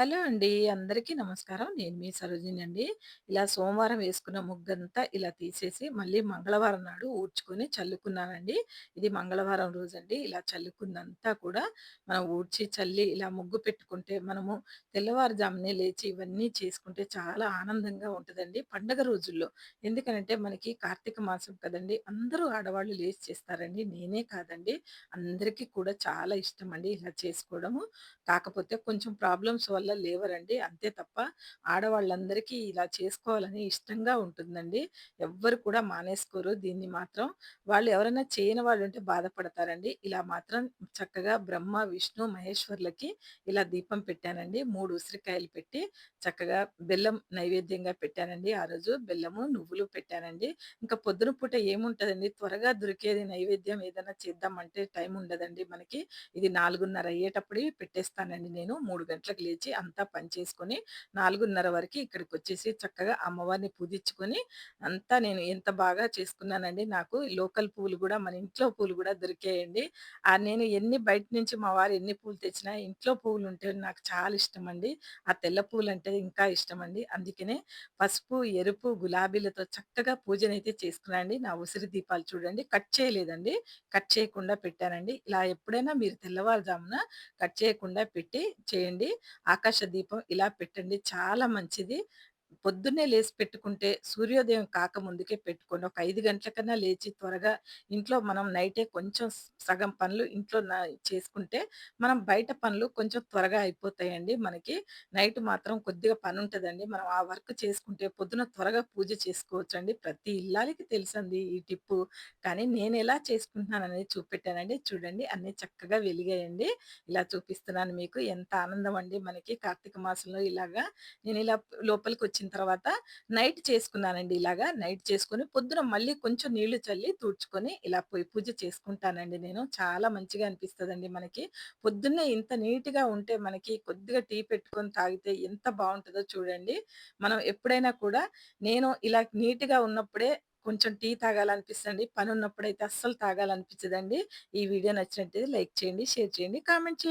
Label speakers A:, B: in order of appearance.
A: Hello అండి. అందరికీ నమస్కారం. నేను మీ సరోజిని అండి. ఇలా సోమవారం వేసుకున్న ముగ్గంతా ఇలా తీసేసి, మళ్ళీ మంగళవారం నాడు ఊడ్చుకొని చల్లుకున్నానండి. ఇది మంగళవారం రోజండి. ఇలా చల్లుకుందంతా కూడా మనం ఊడ్చి, చల్లి ఇలా ముగ్గు పెట్టుకుంటే, మనము తెల్లవారుజామునే లేచి ఇవన్నీ చేసుకుంటే చాలా ఆనందంగా ఉంటదండి పండగ రోజుల్లో. ఎందుకనంటే మనకి కార్తీక మాసం కదండీ! అందరూ ఆడవాళ్ళు లేచి చేస్తారండి. నేనే కాదండి. అందరికీ కూడా చాలా ఇష్టం అండి ఇలా చేసుకోవడము. కాకపోతే కొంచెం ప్రాబ్లమ్స్ వల్ల లేవరండి. అంతే తప్ప ఆడవాళ్ళందరికీ ఇలా చేసుకోవాలని ఇష్టంగా ఉంటుందండి. ఎవ్వరు కూడా మానేసుకోరు దీన్ని మాత్రం. వాళ్ళు ఎవరైనా చేయని వాళ్ళు ఉంటే బాధపడతారండి. ఇలా మాత్రం చక్కగా బ్రహ్మ, విష్ణు, మహేశ్వర్లకి ఇలా దీపం పెట్టానండి. మూడు ఉసిరికాయలు పెట్టి చక్కగా బెల్లం నైవేద్యంగా పెట్టానండి ఆ రోజు. బెల్లము, నువ్వులు పెట్టానండి. ఇంకా పొద్దున పూట ఏముంటదండి త్వరగా దొరికేది నైవేద్యం ఏదైనా చేద్దామంటే టైం ఉండదండి మనకి. ఇది నాలుగున్నర అయ్యేటప్పుడు పెట్టేస్తానండి నేను. మూడు గంటలకు లేచి అంతా పని చేసుకొని 4:30 వరకి ఇక్కడికొచ్చేసి చక్కగా అమ్మవారిని పూజించుకొని అంతా నేను ఎంత బాగా చేసుకున్నానండి. నాకు లోకల్ పూలు కూడా మన ఇంట్లో పూలు కూడా దొరికాయండి. నేను ఎన్ని బయట నుంచి మా వారు ఎన్ని పూలు తెచ్చినా ఇంట్లో పూలు ఉంటే నాకు చాలా ఇష్టం అండి ఆ తెల్ల పూలు అంటే ఇంకా ఇష్టం అండి అందుకనే పసుపు, ఎరుపు, గులాబీలతో చక్కగా పూజనైతే చేసుకున్నాండి నా ఉసిరి దీపాలు చూడండి కట్ చేయలేదండి. కట్ చేయకుండా పెట్టానండి. ఇలా ఎప్పుడైనా మీరు తెల్లవారుజామున కట్ చేయకుండా పెట్టి చేయండి. ఆకాశ దీపం ఇలా పెట్టండి. చాలా మంచిది. పొద్దున్నే లేసి పెట్టుకుంటే సూర్యోదయం కాక ముందుకే పెట్టుకోండి. ఒక ఐదు గంటలకన్నా లేచి త్వరగా ఇంట్లో మనం నైటే కొంచెం సగం పనులు ఇంట్లో న చేసుకుంటే, మనం బయట పనులు కొంచెం త్వరగా అయిపోతాయండి మనకి. నైట్ మాత్రం కొద్దిగా పని ఉంటుందండి మనం ఆ వర్క్ చేసుకుంటే పొద్దున త్వరగా పూజ చేసుకోవచ్చండి. ప్రతి ఇల్లాలకి తెలుసండి ఈ టిప్పు. కానీ నేను ఎలా చేసుకుంటున్నాననేది చూపెట్టానండి. చూడండి అన్నీ చక్కగా వెలిగాయండి. ఇలా చూపిస్తున్నాను మీకు. ఎంత ఆనందం అండి మనకి కార్తీక మాసంలో ఇలాగా. నేను ఇలా లోపలికి వచ్చి వచ్చిన తర్వాత నైట్ చేసుకున్నానండి ఇలాగా. నైట్ చేసుకుని పొద్దున మళ్ళీ కొంచెం నీళ్ళు చల్లి తుడుచుకొని ఇలా పోయి పూజ చేసుకుంటానండి నేను. చాలా మంచిగా అనిపిస్తదండి మనకి. పొద్దున్నే ఇంత నీట్‌గా ఉంటే మనకి కొద్దిగా టీ పెట్టుకొని తాగితే ఎంత బాగుంటుందో చూడండి. మనం ఎప్పుడైనా కూడా నేను ఇలా నీట్‌గా ఉన్నప్పుడే కొంచెం టీ తాగాలనిపిస్తుంది పని ఉన్నప్పుడైతే అస్సలు తాగాలనిపించదండి. ఈ వీడియో నచ్చినట్టయితే లైక్ చేయండి, షేర్ చేయండి, కామెంట్ చేయండి.